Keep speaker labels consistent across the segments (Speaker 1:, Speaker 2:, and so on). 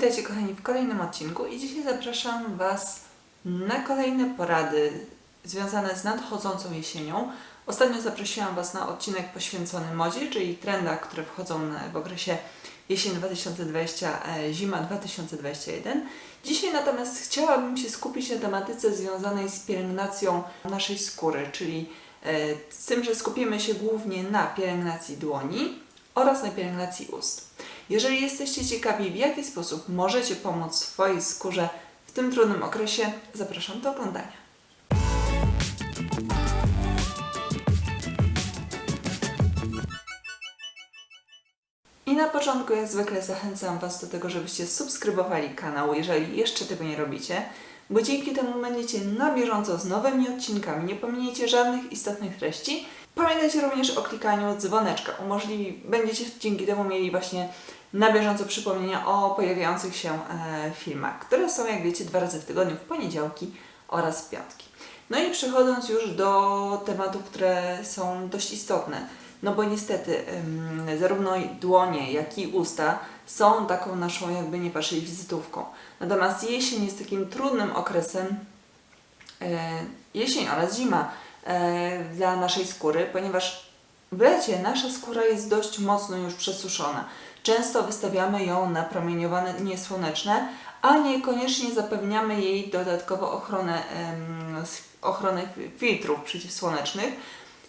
Speaker 1: Witajcie kochani w kolejnym odcinku i dzisiaj zapraszam Was na kolejne porady związane z nadchodzącą jesienią. Ostatnio zaprosiłam Was na odcinek poświęcony modzie, czyli trendach, które wchodzą w okresie jesień 2020, e, zima 2021. Dzisiaj natomiast chciałabym się skupić na tematyce związanej z pielęgnacją naszej skóry, czyli e, z tym, że skupimy się głównie na pielęgnacji dłoni oraz na pielęgnacji ust. Jeżeli jesteście ciekawi, w jaki sposób możecie pomóc swojej skórze w tym trudnym okresie, zapraszam do oglądania. I na początku, jak zwykle, zachęcam Was do tego, żebyście subskrybowali kanał, jeżeli jeszcze tego nie robicie, bo dzięki temu będziecie na bieżąco z nowymi odcinkami, nie pominiecie żadnych istotnych treści. Pamiętajcie również o klikaniu dzwoneczka. Umożliwi, będziecie dzięki temu mieli właśnie na bieżąco przypomnienia o pojawiających się e, filmach, które są, jak wiecie, dwa razy w tygodniu, w poniedziałki oraz piątki. No i przechodząc już do tematów, które są dość istotne. No bo niestety zarówno dłonie, jak i usta są taką naszą jakby nie patrzeć wizytówką. Natomiast jesień jest takim trudnym okresem, e, jesień oraz zima e, dla naszej skóry, ponieważ w lecie nasza skóra jest dość mocno już przesuszona. Często wystawiamy ją na promieniowanie słoneczne, a niekoniecznie zapewniamy jej dodatkowo ochronę, s- ochronę fi- filtrów przeciwsłonecznych,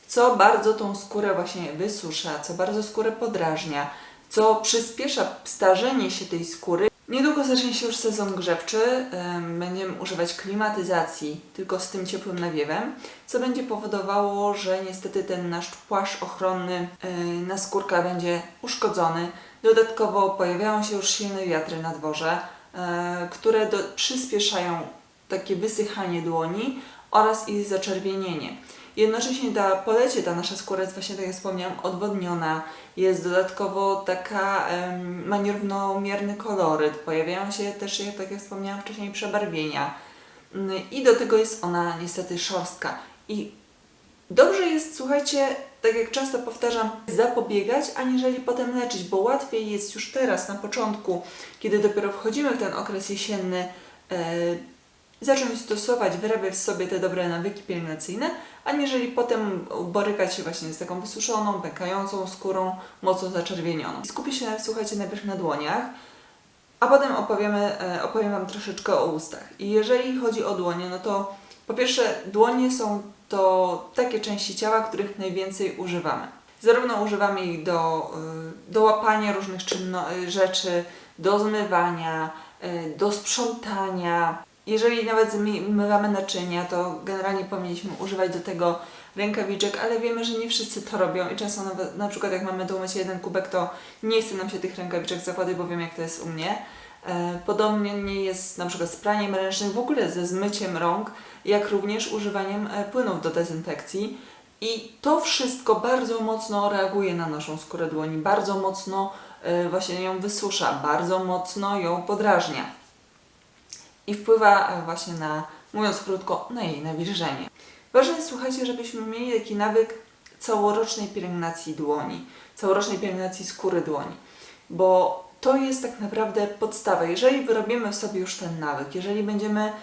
Speaker 1: co bardzo tą skórę właśnie wysusza, co bardzo skórę podrażnia, co przyspiesza starzenie się tej skóry. Niedługo zacznie się już sezon grzewczy, em, będziemy używać klimatyzacji tylko z tym ciepłym nawiewem, co będzie powodowało, że niestety ten nasz płaszcz ochronny e, na skórka będzie uszkodzony. Dodatkowo pojawiają się już silne wiatry na dworze, e, które przyspieszają takie wysychanie dłoni oraz ich zaczerwienienie. Jednocześnie ta, po lecie ta nasza skóra jest właśnie, tak jak wspomniałam, odwodniona, jest dodatkowo taka, em, ma nierównomierny koloryt, pojawiają się też, jak- tak jak wspomniałam wcześniej, przebarwienia. Mm, i do tego jest ona niestety szorstka. I dobrze jest, słuchajcie, tak jak często powtarzam, zapobiegać, aniżeli potem leczyć, bo łatwiej jest już teraz, na początku, kiedy dopiero wchodzimy w ten okres jesienny, e, zacząć stosować, wyrabiać sobie te dobre nawyki pielęgnacyjne, aniżeli potem borykać się właśnie z taką wysuszoną, pękającą skórą, mocno zaczerwienioną. Skupię się, słuchajcie, najpierw na dłoniach, a potem opowiemy, e, opowiem Wam troszeczkę o ustach. I jeżeli chodzi o dłonie, no to po pierwsze dłonie są to takie części ciała, których najwięcej używamy. Zarówno używamy ich do, y, do łapania różnych czynno- rzeczy, do zmywania, y, do sprzątania. Jeżeli nawet zmywamy naczynia, to generalnie powinniśmy używać do tego rękawiczek, ale wiemy, że nie wszyscy to robią i często nawet, na przykład jak mamy do umycia jeden kubek, to nie chce nam się tych rękawiczek zakładać, bo wiem jak to jest u mnie. E, Podobnie nie jest na przykład z praniem ręcznym, w ogóle ze zmyciem rąk, jak również używaniem e, płynów do dezynfekcji. I to wszystko bardzo mocno reaguje na naszą skórę dłoni, bardzo mocno e, właśnie ją wysusza, bardzo mocno ją podrażnia i wpływa e, właśnie na, mówiąc krótko, na jej nawilżenie. Ważne jest, słuchajcie, żebyśmy mieli taki nawyk całorocznej pielęgnacji dłoni, całorocznej pielęgnacji skóry dłoni, bo to jest tak naprawdę podstawa. Jeżeli wyrobimy w sobie już ten nawyk, jeżeli będziemy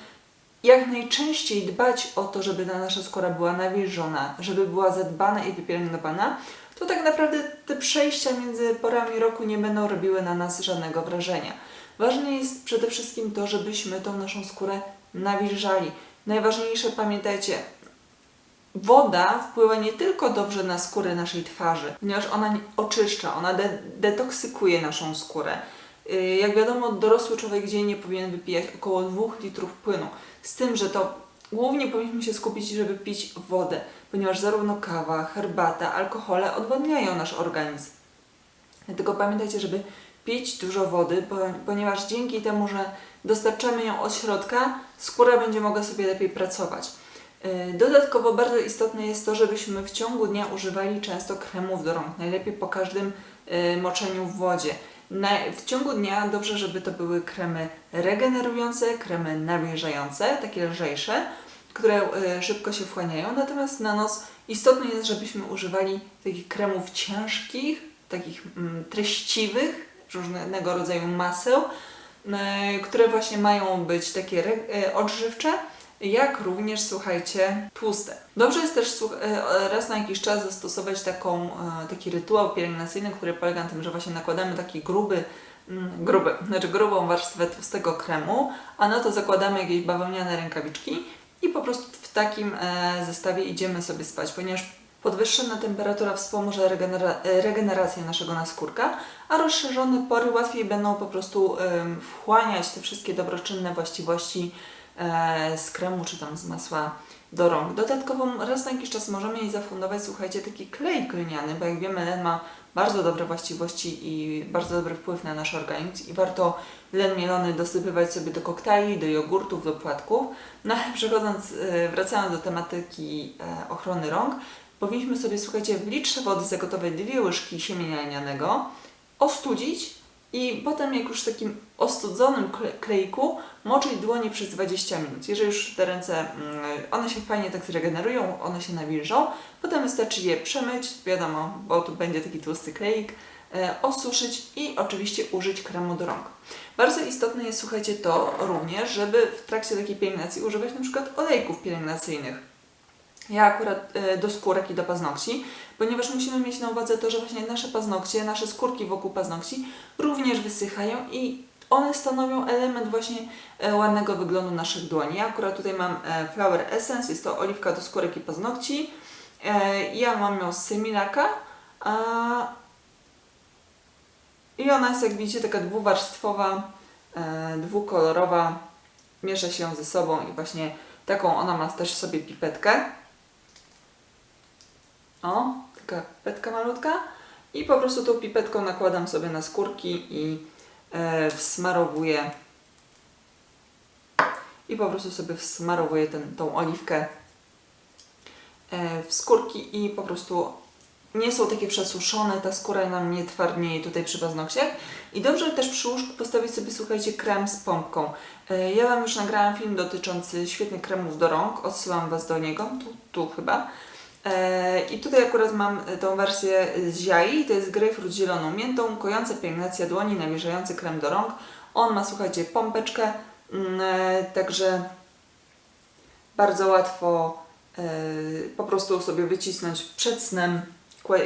Speaker 1: jak najczęściej dbać o to, żeby ta nasza skóra była nawilżona, żeby była zadbana i wypielęgnowana, to tak naprawdę te przejścia między porami roku nie będą robiły na nas żadnego wrażenia. Ważne jest przede wszystkim to, żebyśmy tą naszą skórę nawilżali. Najważniejsze, pamiętajcie, woda wpływa nie tylko dobrze na skórę naszej twarzy, ponieważ ona oczyszcza, ona de- detoksykuje naszą skórę. Yy, Jak wiadomo, dorosły człowiek dziennie powinien wypijać około 2 litrów płynu. Z tym, że to głównie powinniśmy się skupić, żeby pić wodę, ponieważ zarówno kawa, herbata, alkohole odwodniają nasz organizm. Dlatego pamiętajcie, żeby pić dużo wody, po- ponieważ dzięki temu, że dostarczamy ją od środka, skóra będzie mogła sobie lepiej pracować. Yy, Dodatkowo bardzo istotne jest to, żebyśmy w ciągu dnia używali często kremów do rąk, najlepiej po każdym yy, moczeniu w wodzie. W ciągu dnia dobrze, żeby to były kremy regenerujące, kremy nawilżające, takie lżejsze, które yy, szybko się wchłaniają, natomiast na noc istotne jest, żebyśmy używali takich kremów ciężkich, takich mm, treściwych, różnego rodzaju maseł, e, które właśnie mają być takie e, odżywcze, jak również, słuchajcie, tłuste. Dobrze jest też e, raz na jakiś czas zastosować taką, taki rytuał pielęgnacyjny, który polega na tym, że właśnie nakładamy taki gruby, mm, gruby, znaczy grubą warstwę tłustego kremu, a na to zakładamy jakieś bawełniane rękawiczki i po prostu w takim zestawie idziemy sobie spać, ponieważ podwyższona temperatura wspomoże regenera- regenerację naszego naskórka, a rozszerzone pory łatwiej będą po prostu wchłaniać te wszystkie dobroczynne właściwości e, z kremu czy tam z masła do rąk. Dodatkowo raz na jakiś czas możemy jej zafundować, słuchajcie, taki klej gliniany, bo jak wiemy, len ma bardzo dobre właściwości i bardzo dobry wpływ na nasz organizm i warto len mielony dosypywać sobie do koktajli, do jogurtów, do płatków. No ale przechodząc, e, wracając do tematyki e, ochrony rąk, powinniśmy sobie, słuchajcie, w litrze wody zagotować dwie łyżki siemienia lnianego, ostudzić i potem jak już w takim ostudzonym kle- klejku moczyć dłonie przez 20 minut. Jeżeli już te ręce, mm, one się fajnie tak zregenerują, one się nawilżą, potem wystarczy je przemyć, wiadomo, bo tu będzie taki tłusty kleik, e, osuszyć i oczywiście użyć kremu do rąk. Bardzo istotne jest, słuchajcie, to również, żeby w trakcie takiej pielęgnacji używać na przykład olejków pielęgnacyjnych. Ja akurat e, do skórek i do paznokci, ponieważ musimy mieć na uwadze to, że właśnie nasze paznokcie, nasze skórki wokół paznokci również wysychają i one stanowią element właśnie e, ładnego wyglądu naszych dłoni. Ja akurat tutaj mam e, Flower Essence, jest to oliwka do skórek i paznokci. Ja mam ją z Semilaka. a- I ona jest, jak widzicie, taka dwuwarstwowa, dwukolorowa. Miesza się ze sobą i właśnie taką ona ma też sobie pipetkę. O, taka pipetka malutka. I po prostu tą pipetką nakładam sobie na skórki i e, wsmarowuję. I po prostu sobie wsmarowuję ten, tą oliwkę e, w skórki i po prostu nie są takie przesuszone, ta skóra nam nie twardnieje tutaj przy paznokciach. I dobrze też przy łóżku postawić sobie, słuchajcie, krem z pompką. E, Ja Wam już nagrałam film dotyczący świetnych kremów do rąk, odsyłam Was do niego, tu, tu chyba. E, I tutaj akurat mam e, tą wersję z Ziai, to jest grejpfrut z zieloną miętą, kojąca pielęgnacja dłoni, namierzający krem do rąk. On ma, słuchajcie, pompeczkę, mm, e, także bardzo łatwo po prostu sobie wycisnąć przed snem.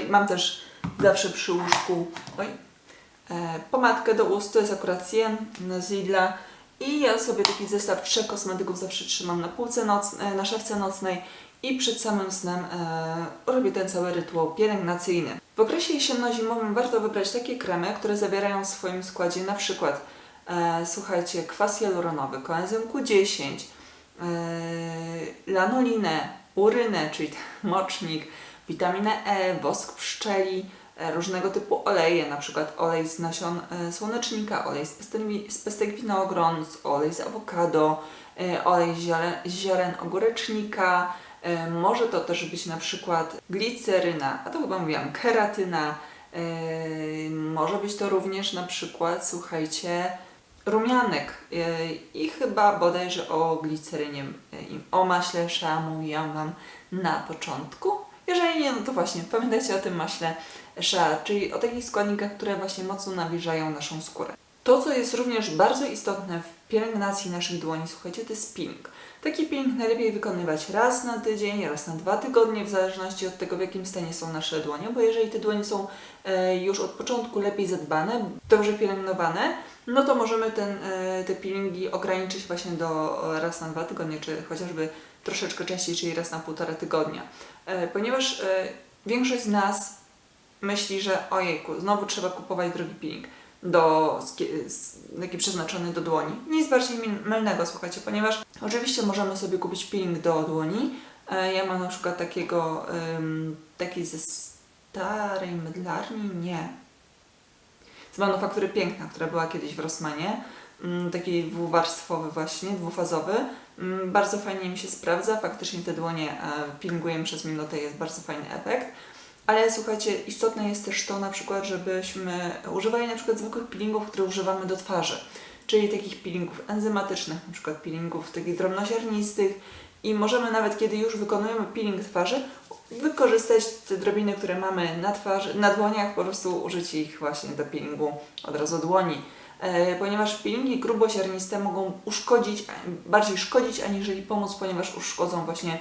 Speaker 1: Mam też zawsze przy łóżku oj, pomadkę do ust, to jest akurat Cien z Lidla. I ja sobie taki zestaw trzech kosmetyków zawsze trzymam na półce noc, na szafce nocnej i przed samym snem e, robię ten cały rytuał pielęgnacyjny. W okresie jesienno-zimowym warto wybrać takie kremy, które zawierają w swoim składzie na przykład e, słuchajcie, kwas hialuronowy, koenzym Q10, e, lanolinę, urynę, czyli mocznik, witaminę E, wosk pszczeli, e, różnego typu oleje, na przykład olej z nasion e, słonecznika, olej z, z pestek winogron, olej z awokado, e, olej z ziaren, z ziaren ogórecznika, może to też być na przykład gliceryna, a to chyba mówiłam, keratyna, e, może być to również na przykład, słuchajcie, rumianek e, i chyba bodajże o glicerynie e, o maśle szea mówiłam Wam na początku. Jeżeli nie, no to właśnie pamiętajcie o tym maśle szea, czyli o takich składnikach, które właśnie mocno nawilżają naszą skórę. To, co jest również bardzo istotne w pielęgnacji naszych dłoni, słuchajcie, to jest peeling. Taki peeling najlepiej wykonywać raz na tydzień, raz na dwa tygodnie, w zależności od tego, w jakim stanie są nasze dłonie, bo jeżeli te dłonie są e, już od początku lepiej zadbane, dobrze pielęgnowane, no to możemy ten, e, te peelingi ograniczyć właśnie do raz na dwa tygodnie, czy chociażby troszeczkę częściej, czyli raz na półtora tygodnia. E, ponieważ większość z nas myśli, że ojejku, znowu trzeba kupować drogi peeling do, taki przeznaczony do dłoni. Nic bardziej mylnego, słuchajcie, ponieważ oczywiście możemy sobie kupić peeling do dłoni. E, Ja mam na przykład takiego, taki ze starej mydlarni, nie. Z manufaktury Piękna, która była kiedyś w Rossmanie. Ym, Taki dwuwarstwowy właśnie, dwufazowy. Ym, Bardzo fajnie mi się sprawdza, faktycznie te dłonie e, peelingujemy przez minutę, jest bardzo fajny efekt. Ale słuchajcie, istotne jest też to na przykład, żebyśmy używali na przykład zwykłych peelingów, które używamy do twarzy. Czyli takich peelingów enzymatycznych, na przykład peelingów takich drobnosiarnistych i możemy nawet kiedy już wykonujemy peeling twarzy, wykorzystać te drobiny, które mamy na twarzy, na dłoniach, po prostu użyć ich właśnie do peelingu od razu dłoni. e, ponieważ peelingi grubosiarniste mogą uszkodzić, bardziej szkodzić aniżeli pomóc, ponieważ uszkodzą właśnie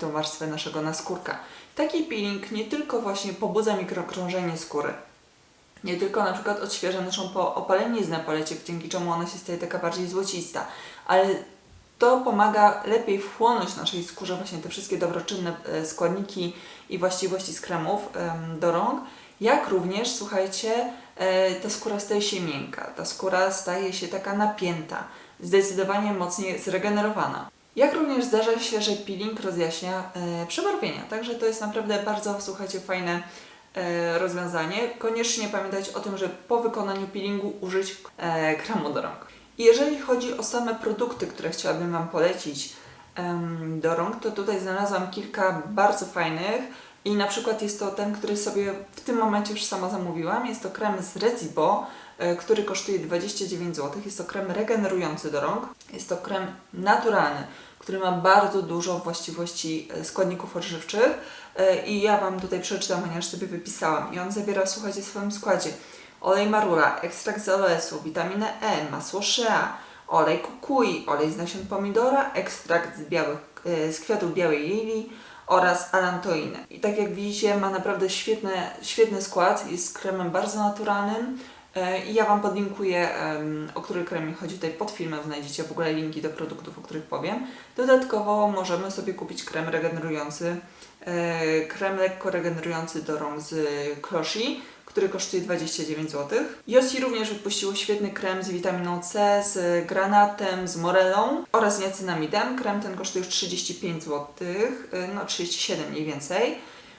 Speaker 1: tą warstwę naszego naskórka. Taki peeling nie tylko właśnie pobudza mikrokrążenie skóry, nie tylko na przykład odświeża naszą po opaleniznę poleciek, dzięki czemu ona się staje taka bardziej złocista, ale to pomaga lepiej wchłonąć naszej skórze właśnie te wszystkie dobroczynne e, składniki i właściwości z kremów em, do rąk, jak również, słuchajcie, e, ta skóra staje się miękka, ta skóra staje się taka napięta, zdecydowanie mocniej zregenerowana. Jak również zdarza się, że peeling rozjaśnia e, przebarwienia, także to jest naprawdę bardzo, słuchajcie, fajne e, rozwiązanie. Koniecznie pamiętać o tym, że po wykonaniu peelingu użyć e, kremu do rąk. I jeżeli chodzi o same produkty, które chciałabym Wam polecić em, do rąk, to tutaj znalazłam kilka bardzo fajnych i na przykład jest to ten, który sobie w tym momencie już sama zamówiłam. Jest to krem z Rezibo, e, który kosztuje 29 zł. Jest to krem regenerujący do rąk. Jest to krem naturalny, który ma bardzo dużo właściwości e, składników odżywczych E, i ja Wam tutaj przeczytam, ponieważ sobie wypisałam. I on zawiera, słuchajcie, w swoim składzie olej marula, ekstrakt z aloesu, witaminę E, masło shea, olej kukui, olej z nasion pomidora, ekstrakt z, białych, e, z kwiatów białej lilii oraz alantoinę. I tak jak widzicie, ma naprawdę świetny, świetny skład, jest kremem bardzo naturalnym. E, I ja Wam podlinkuję, o który krem mi chodzi tutaj pod filmem, znajdziecie w ogóle linki do produktów, o których powiem. Dodatkowo możemy sobie kupić krem regenerujący, e, krem lekko regenerujący do rąk z Closhi, który kosztuje 29 zł. Yossi również wypuściło świetny krem z witaminą C, z granatem, z morelą oraz niacinamidem. Krem ten kosztuje już 35 zł, e, no 37 mniej więcej.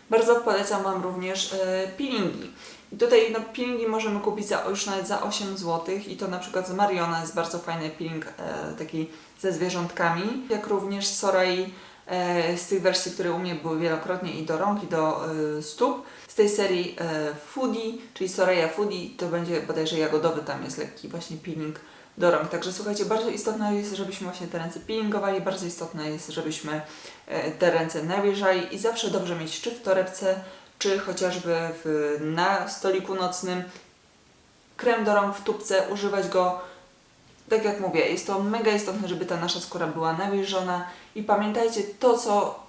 Speaker 1: Bardzo polecam Wam również peelingi. I tutaj no, peelingi możemy kupić za, już nawet za 8 zł i to na przykład z Mariona jest bardzo fajny peeling e, taki ze zwierzątkami, jak również Sorai e, z tych wersji, które u mnie były wielokrotnie i do rąk i do e, stóp. Z tej serii e, Foodie, czyli Soraya Foodie, to będzie bodajże jagodowy, tam jest lekki właśnie peeling do rąk. Także słuchajcie, bardzo istotne jest, żebyśmy właśnie te ręce peelingowali, bardzo istotne jest, żebyśmy e, te ręce nawilżali i zawsze dobrze mieć czy w torebce, czy chociażby w, na stoliku nocnym krem do rąk w tubce, używać go tak jak mówię, jest to mega istotne, żeby ta nasza skóra była nawilżona i pamiętajcie to, co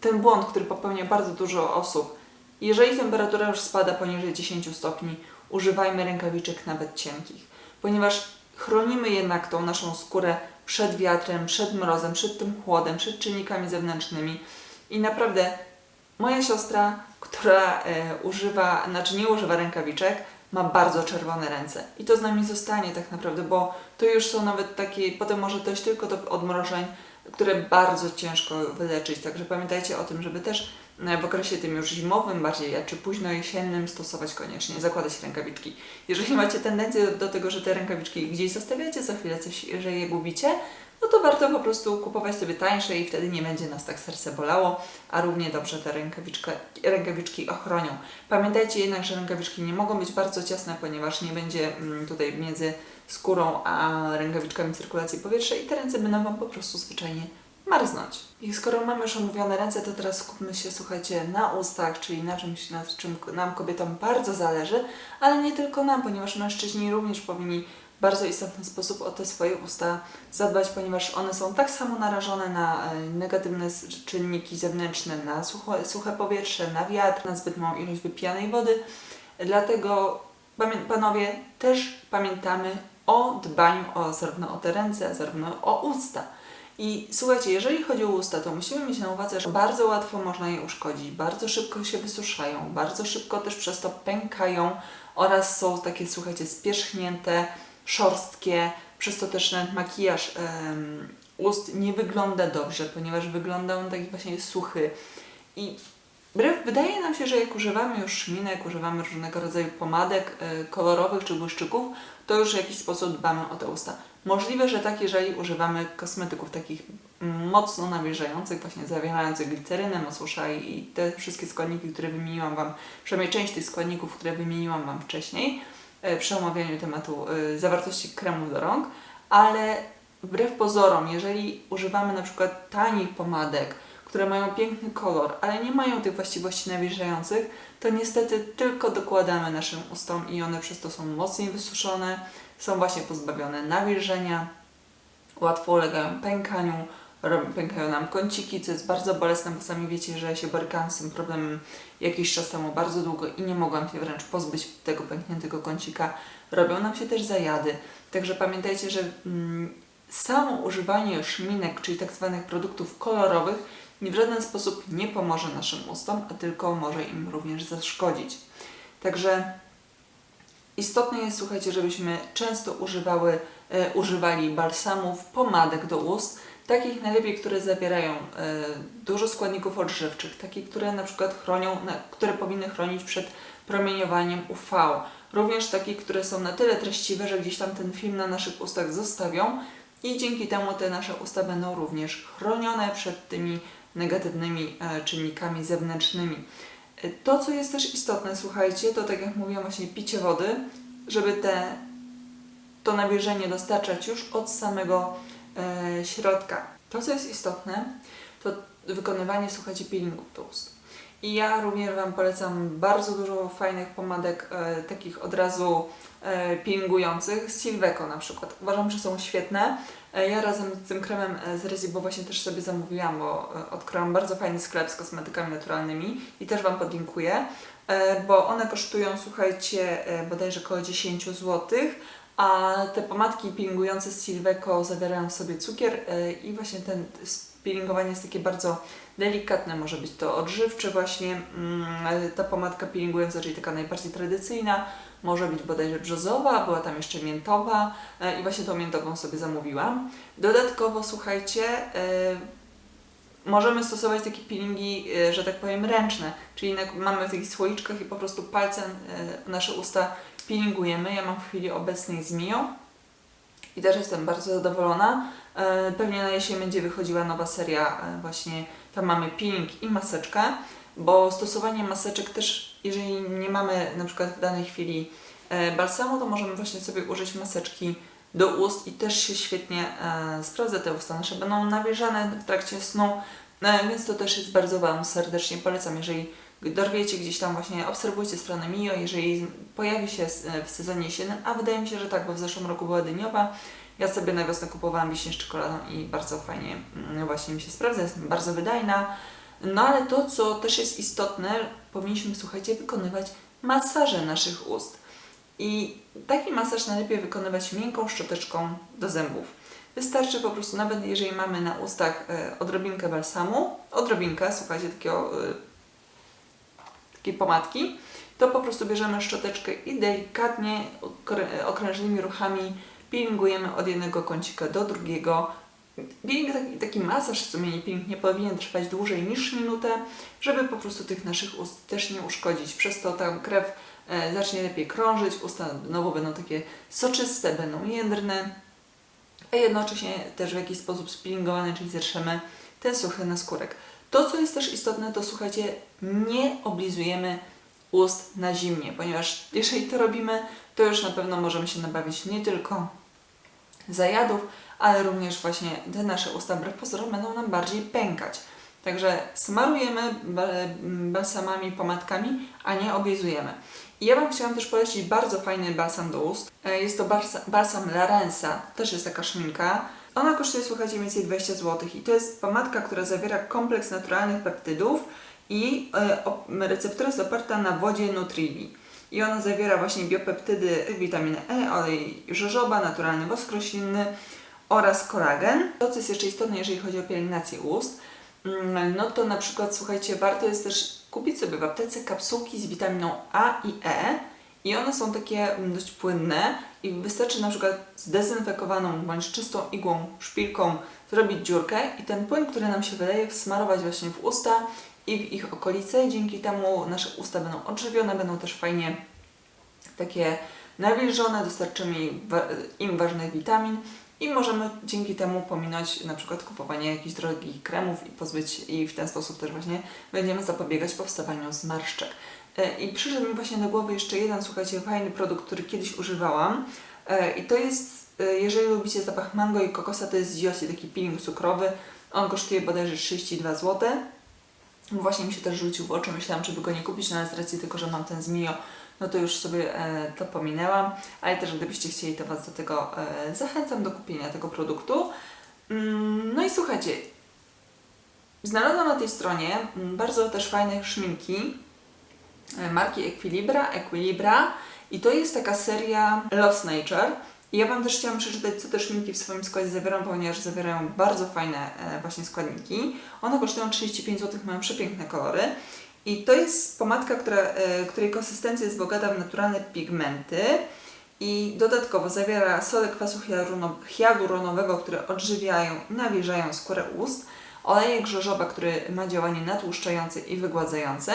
Speaker 1: ten błąd, który popełnia bardzo dużo osób. Jeżeli temperatura już spada poniżej 10 stopni, używajmy rękawiczek nawet cienkich, ponieważ chronimy jednak tą naszą skórę przed wiatrem, przed mrozem, przed tym chłodem, przed czynnikami zewnętrznymi. I naprawdę moja siostra, która e, używa, znaczy nie używa rękawiczek, ma bardzo czerwone ręce. I to z nami zostanie tak naprawdę, bo to już są nawet takie, potem może dojść tylko do odmrożeń, które bardzo ciężko wyleczyć. Także pamiętajcie o tym, żeby też e, w okresie tym już zimowym bardziej, czy późno jesiennym stosować koniecznie, zakładać rękawiczki. Jeżeli macie tendencję do tego, że te rękawiczki gdzieś zostawiacie, za chwilę coś, że je gubicie, no to warto po prostu kupować sobie tańsze i wtedy nie będzie nas tak serce bolało, a równie dobrze te rękawiczki, ochronią. Pamiętajcie jednak, że rękawiczki nie mogą być bardzo ciasne, ponieważ nie będzie mm, tutaj między skórą a rękawiczkami cyrkulacji powietrza i te ręce będą Wam po prostu zwyczajnie marznąć. I skoro mamy już omówione ręce, to teraz skupmy się, słuchajcie, na ustach, czyli na czymś, na czym nam kobietom bardzo zależy, ale nie tylko nam, ponieważ mężczyźni również powinni bardzo istotny sposób o te swoje usta zadbać, ponieważ one są tak samo narażone na e, negatywne czynniki zewnętrzne, na suche, suche powietrze, na wiatr, na zbyt małą ilość wypijanej wody. Dlatego panowie też pamiętamy o dbaniu o zarówno o te ręce, zarówno o usta. I słuchajcie, jeżeli chodzi o usta, to musimy mieć na uwadze, że bardzo łatwo można je uszkodzić, bardzo szybko się wysuszają, bardzo szybko też przez to pękają oraz są takie, słuchajcie, spierzchnięte, szorstkie, przez to też nawet makijaż em, ust nie wygląda dobrze, ponieważ wygląda on taki właśnie suchy. I wbrew, wydaje nam się, że jak używamy już szminek, używamy różnego rodzaju pomadek e, kolorowych czy błyszczyków, to już w jakiś sposób dbamy o te usta. Możliwe, że tak, jeżeli używamy kosmetyków takich mocno nawilżających, właśnie zawierających glicerynę, szai i te wszystkie składniki, które wymieniłam Wam, przynajmniej część tych składników, które wymieniłam Wam wcześniej, przy omawianiu tematu e, zawartości kremów do rąk, ale wbrew pozorom, jeżeli używamy na przykład tanich pomadek, które mają piękny kolor, ale nie mają tych właściwości nawilżających, to niestety tylko dokładamy naszym ustom i one przez to są mocniej wysuszone, są właśnie pozbawione nawilżenia, łatwo ulegają pękaniu, pękają nam kąciki, co jest bardzo bolesne, bo sami wiecie, że się borykałam z tym problemem jakiś czas temu bardzo długo i nie mogłam się wręcz pozbyć tego pękniętego kącika. Robią nam się też zajady, także pamiętajcie, że mm, samo używanie szminek, czyli tak zwanych produktów kolorowych, w żaden sposób nie pomoże naszym ustom, a tylko może im również zaszkodzić. Także istotne jest, słuchajcie, żebyśmy często używały, e, używali balsamów, pomadek do ust, takich najlepiej, które zawierają e, dużo składników odżywczych, takie, które na przykład chronią, na, które powinny chronić przed promieniowaniem UV. Również takie, które są na tyle treściwe, że gdzieś tam ten film na naszych ustach zostawią i dzięki temu te nasze usta będą również chronione przed tymi negatywnymi e, czynnikami zewnętrznymi. E, To, co jest też istotne, słuchajcie, to tak jak mówiłam, właśnie picie wody, żeby te, to nawilżenie dostarczać już od samego środka. To, co jest istotne, to wykonywanie, słuchajcie, peelingów do ust. I ja również Wam polecam bardzo dużo fajnych pomadek, e, takich od razu e, peelingujących, z Silveco na przykład. Uważam, że są świetne. E, ja razem z tym kremem e, z Rezi, bo właśnie też sobie zamówiłam, bo e, odkryłam bardzo fajny sklep z kosmetykami naturalnymi i też Wam podlinkuję, e, bo one kosztują, słuchajcie, e, bodajże około 10 zł, a te pomadki peelingujące z Silveco zawierają w sobie cukier e, i właśnie ten peelingowanie jest takie bardzo delikatne, może być to odżywcze właśnie, mm, ta pomadka peelingująca, czyli taka najbardziej tradycyjna, może być bodajże brzozowa, była tam jeszcze miętowa e, i właśnie tą miętową sobie zamówiłam. Dodatkowo, słuchajcie, e, możemy stosować takie peelingi, że tak powiem, ręczne, czyli mamy w takich słoiczkach i po prostu palcem nasze usta peelingujemy. Ja mam w chwili obecnej z Miją i też jestem bardzo zadowolona. E, Pewnie na jesień będzie wychodziła nowa seria, e, właśnie tam mamy peeling i maseczkę, bo stosowanie maseczek też, jeżeli nie mamy na przykład w danej chwili e, balsamu, to możemy właśnie sobie użyć maseczki do ust i też się świetnie sprawdza. Te usta nasze będą nawilżane w trakcie snu, e, więc to też jest bardzo Wam serdecznie polecam. Jeżeli dorwiecie gdzieś tam właśnie, obserwujcie stronę Mio, jeżeli pojawi się w sezonie jesiennym, a wydaje mi się, że tak, bo w zeszłym roku była dyniowa, ja sobie na wiosnę kupowałam wiśnię z czekoladą i bardzo fajnie mm, właśnie mi się sprawdza, jest bardzo wydajna. No ale to, co też jest istotne, powinniśmy, słuchajcie, wykonywać masaże naszych ust. I taki masaż najlepiej wykonywać miękką szczoteczką do zębów. Wystarczy po prostu, nawet jeżeli mamy na ustach e, odrobinkę balsamu, odrobinkę, słuchajcie, takiego, e, pomadki, to po prostu bierzemy szczoteczkę i delikatnie, okrę- okrężnymi ruchami peelingujemy od jednego kącika do drugiego. Peeling, taki, taki masaż, sumienie peeling nie powinien trwać dłużej niż minutę, żeby po prostu tych naszych ust też nie uszkodzić. Przez to tam krew e, zacznie lepiej krążyć, usta znowu będą takie soczyste, będą jędrne, a jednocześnie też w jakiś sposób spillingowane, czyli zerszemy ten suchy naskórek. To, co jest też istotne, to słuchajcie, nie oblizujemy ust na zimnie, ponieważ jeżeli to robimy, to już na pewno możemy się nabawić nie tylko zajadów, ale również właśnie te nasze usta wbrew pozorom będą nam bardziej pękać. Także smarujemy ba- balsamami, pomadkami, a nie oblizujemy. I ja Wam chciałam też polecić bardzo fajny balsam do ust. E, Jest to balsam Larensa, też jest taka szminka. Ona kosztuje, słuchajcie, mniej więcej 20 zł i to jest pomadka, która zawiera kompleks naturalnych peptydów i e, receptura jest oparta na wodzie Nutrili. I ona zawiera właśnie biopeptydy, witaminę E, olej żożoba, naturalny wosk roślinny oraz kolagen. To, co jest jeszcze istotne, jeżeli chodzi o pielęgnację ust, mm, no to na przykład, słuchajcie, warto jest też kupić sobie w aptece kapsułki z witaminą A i E i one są takie mm, dość płynne i wystarczy na przykład zdezynfekowaną bądź czystą igłą, szpilką zrobić dziurkę i ten płyn, który nam się wyleje, wsmarować właśnie w usta i w ich okolice. Dzięki temu nasze usta będą odżywione, będą też fajnie takie nawilżone, dostarczymy im ważnych witamin i możemy dzięki temu pominąć na przykład kupowanie jakichś drogich kremów i pozbyć i w ten sposób też właśnie będziemy zapobiegać powstawaniu zmarszczek. E, I przyszedł mi właśnie do głowy jeszcze jeden, słuchajcie, fajny produkt, który kiedyś używałam e, i to jest y, jeżeli lubicie zapach mango i kokosa, to jest z Yossi taki peeling cukrowy. On kosztuje bodajże 32 zł. Właśnie mi się też rzucił w oczy, myślałam, żeby go nie kupić, no ale z racji tego, że mam ten z Mio, no to już sobie e, to pominęłam. Ale też gdybyście chcieli, to Was do tego e, zachęcam do kupienia tego produktu. Mm, no i słuchajcie, znalazłam na tej stronie mm, bardzo też fajne szminki e, marki Equilibra, Equilibra i to jest taka seria Love's Nature. I ja Wam też chciałam przeczytać, co te szminki w swoim składzie zawierają, ponieważ zawierają bardzo fajne e, właśnie składniki. One kosztują 35 zł, mają przepiękne kolory. I to jest pomadka, która, e, której konsystencja jest bogata w naturalne pigmenty i dodatkowo zawiera sole kwasu hialurono- hialuronowego, które odżywiają nawilżają skórę ust, olejek żożoba, który ma działanie natłuszczające i wygładzające,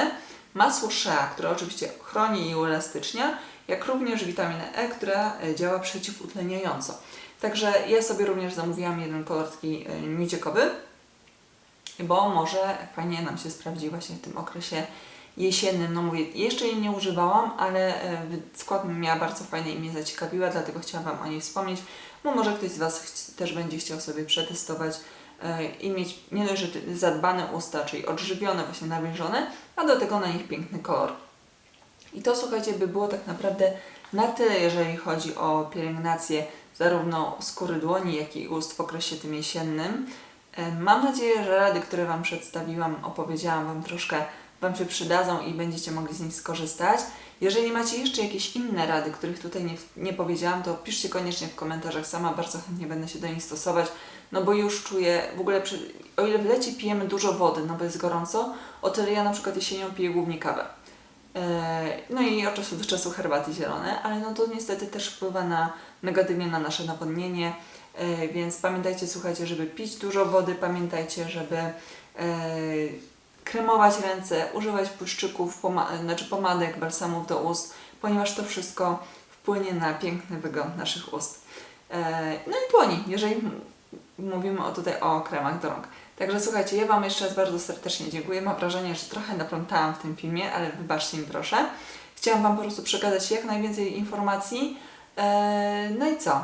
Speaker 1: masło shea, które oczywiście chroni i uelastycznia, jak również witaminę E, która e, działa przeciwutleniająco. Także ja sobie również zamówiłam jeden kolor taki e, miedziakowy, bo może fajnie nam się sprawdzi właśnie w tym okresie jesiennym. No mówię, jeszcze jej nie używałam, ale e, skład miała bardzo fajny i mnie zaciekawiła, dlatego chciałam Wam o niej wspomnieć, bo może ktoś z Was też będzie chciał sobie przetestować i mieć nie dość, że ty- zadbane usta, czyli odżywione, właśnie nawilżone, a do tego na nich piękny kolor. I to słuchajcie, by było tak naprawdę na tyle, jeżeli chodzi o pielęgnację zarówno skóry dłoni, jak i ust w okresie tym jesiennym. E, Mam nadzieję, że rady, które Wam przedstawiłam, opowiedziałam Wam troszkę, Wam się przydadzą i będziecie mogli z nich skorzystać. Jeżeli macie jeszcze jakieś inne rady, których tutaj nie, nie powiedziałam, to piszcie koniecznie w komentarzach. Sama bardzo chętnie będę się do nich stosować, no bo już czuję, w ogóle, przy, o ile w lecie pijemy dużo wody, no bo jest gorąco, o tyle ja na przykład jesienią piję głównie kawę. E, No i od czasu do czasu herbaty zielone, ale no to niestety też wpływa na, negatywnie na nasze nawodnienie, e, więc pamiętajcie, słuchajcie, żeby pić dużo wody, pamiętajcie, żeby e, kremować ręce, używać błyszczyków, poma- znaczy pomadek, balsamów do ust, ponieważ to wszystko wpłynie na piękny wygląd naszych ust. No i dłoni, jeżeli mówimy o tutaj o kremach do rąk. Także słuchajcie, ja Wam jeszcze raz bardzo serdecznie dziękuję. Mam wrażenie, że trochę naplątałam w tym filmie, ale wybaczcie mi proszę. Chciałam Wam po prostu przekazać jak najwięcej informacji. Eee, no i co?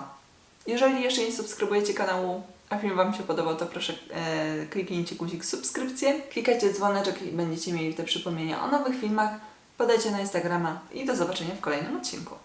Speaker 1: Jeżeli jeszcze nie subskrybujecie kanału, a film Wam się podobał, to proszę e, kliknijcie guzik subskrypcję, klikajcie dzwoneczek i będziecie mieli te przypomnienia o nowych filmach. Podajcie na Instagrama i do zobaczenia w kolejnym odcinku.